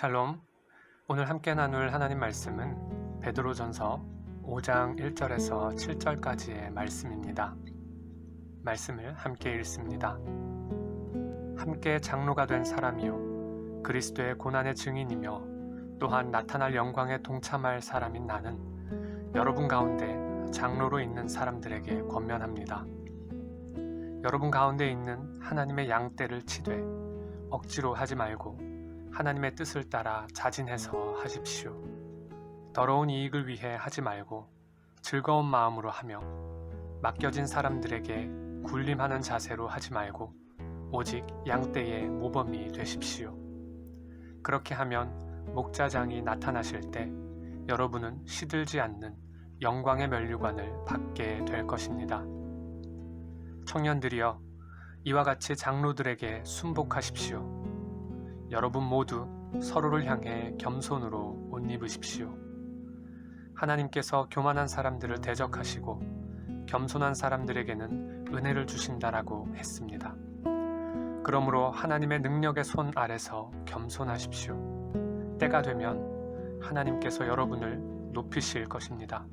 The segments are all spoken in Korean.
샬롬. 오늘 함께 나눌 하나님 말씀은 베드로전서 5장 1절에서 7절까지의 말씀입니다. 말씀을 함께 읽습니다. 함께 장로가 된 사람이요 그리스도의 고난의 증인이며 또한 나타날 영광에 동참할 사람인 나는 여러분 가운데 장로로 있는 사람들에게 권면합니다. 여러분 가운데 있는 하나님의 양떼를 치되 억지로 하지 말고 하나님의 뜻을 따라 자진해서 하십시오. 더러운 이익을 위해 하지 말고 즐거운 마음으로 하며 맡겨진 사람들에게 군림하는 자세로 하지 말고 오직 양떼의 모범이 되십시오. 그렇게 하면 목자장이 나타나실 때 여러분은 시들지 않는 영광의 면류관을 받게 될 것입니다. 청년들이여 이와 같이 장로들에게 순복하십시오. 여러분 모두 서로를 향해 겸손으로 옷 입으십시오. 하나님께서 교만한 사람들을 대적하시고 겸손한 사람들에게는 은혜를 주신다라고 했습니다. 그러므로 하나님의 능력의 손 아래서 겸손하십시오. 때가 되면 하나님께서 여러분을 높이실 것입니다.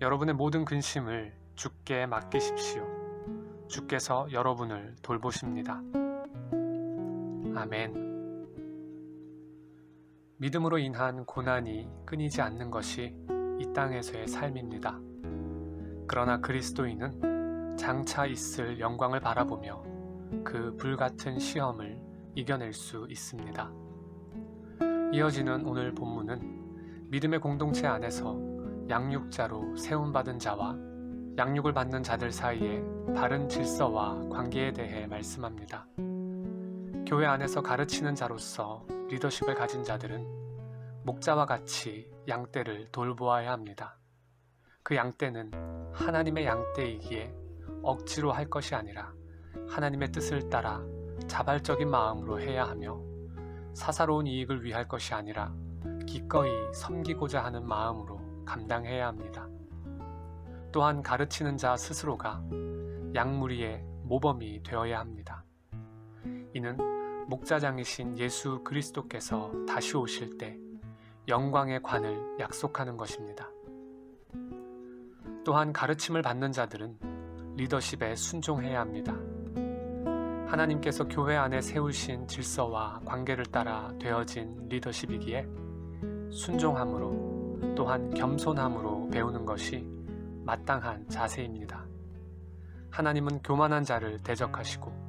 여러분의 모든 근심을 주께 맡기십시오. 주께서 여러분을 돌보십니다. 아멘. 믿음으로 인한 고난이 끊이지 않는 것이 이 땅에서의 삶입니다. 그러나 그리스도인은 장차 있을 영광을 바라보며 그 불같은 시험을 이겨낼 수 있습니다. 이어지는 오늘 본문은 믿음의 공동체 안에서 양육자로 세움받은 자와 양육을 받는 자들 사이의 바른 질서와 관계에 대해 말씀합니다. 교회 안에서 가르치는 자로서 리더십을 가진 자들은 목자와 같이 양떼를 돌보아야 합니다. 그 양떼는 하나님의 양떼이기에 억지로 할 것이 아니라 하나님의 뜻을 따라 자발적인 마음으로 해야 하며 사사로운 이익을 위할 것이 아니라 기꺼이 섬기고자 하는 마음으로 감당해야 합니다. 또한 가르치는 자 스스로가 양무리의 모범이 되어야 합니다. 이는 목자장이신 예수 그리스도께서 다시 오실 때 영광의 관을 약속하는 것입니다. 또한 가르침을 받는 자들은 리더십에 순종해야 합니다. 하나님께서 교회 안에 세우신 질서와 관계를 따라 되어진 리더십이기에 순종함으로 또한 겸손함으로 배우는 것이 마땅한 자세입니다. 하나님은 교만한 자를 대적하시고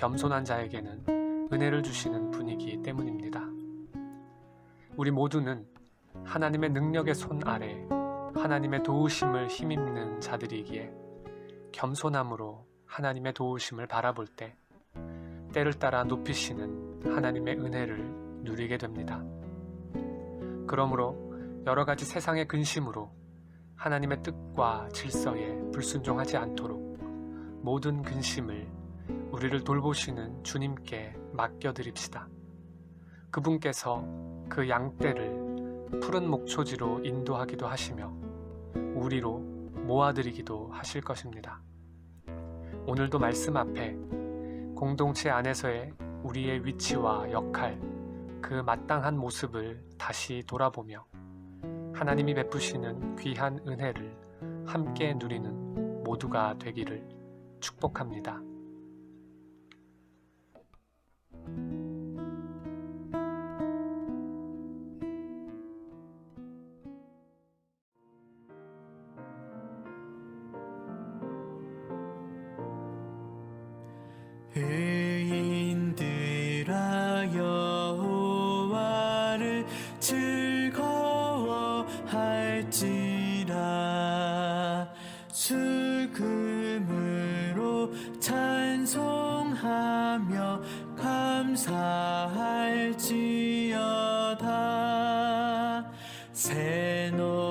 겸손한 자에게는 은혜를 주시는 분이기 때문입니다. 우리 모두는 하나님의 능력의 손 아래 하나님의 도우심을 힘입는 자들이기에 겸손함으로 하나님의 도우심을 바라볼 때 때를 따라 높이시는 하나님의 은혜를 누리게 됩니다. 그러므로 여러 가지 세상의 근심으로 하나님의 뜻과 질서에 불순종하지 않도록 모든 근심을 우리를 돌보시는 주님께 맡겨드립시다. 그분께서 그 양떼를 푸른 목초지로 인도하기도 하시며 우리로 모아드리기도 하실 것입니다. 오늘도 말씀 앞에 공동체 안에서의 우리의 위치와 역할, 그 마땅한 모습을 다시 돌아보며 하나님이 베푸시는 귀한 은혜를 함께 누리는 모두가 되기를 축복합니다. 여호와를 즐거워할지라. 수금으로 찬송하며 감사할지어다. 새노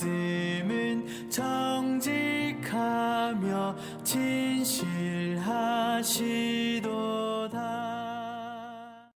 말씀은 정직하며 진실하시다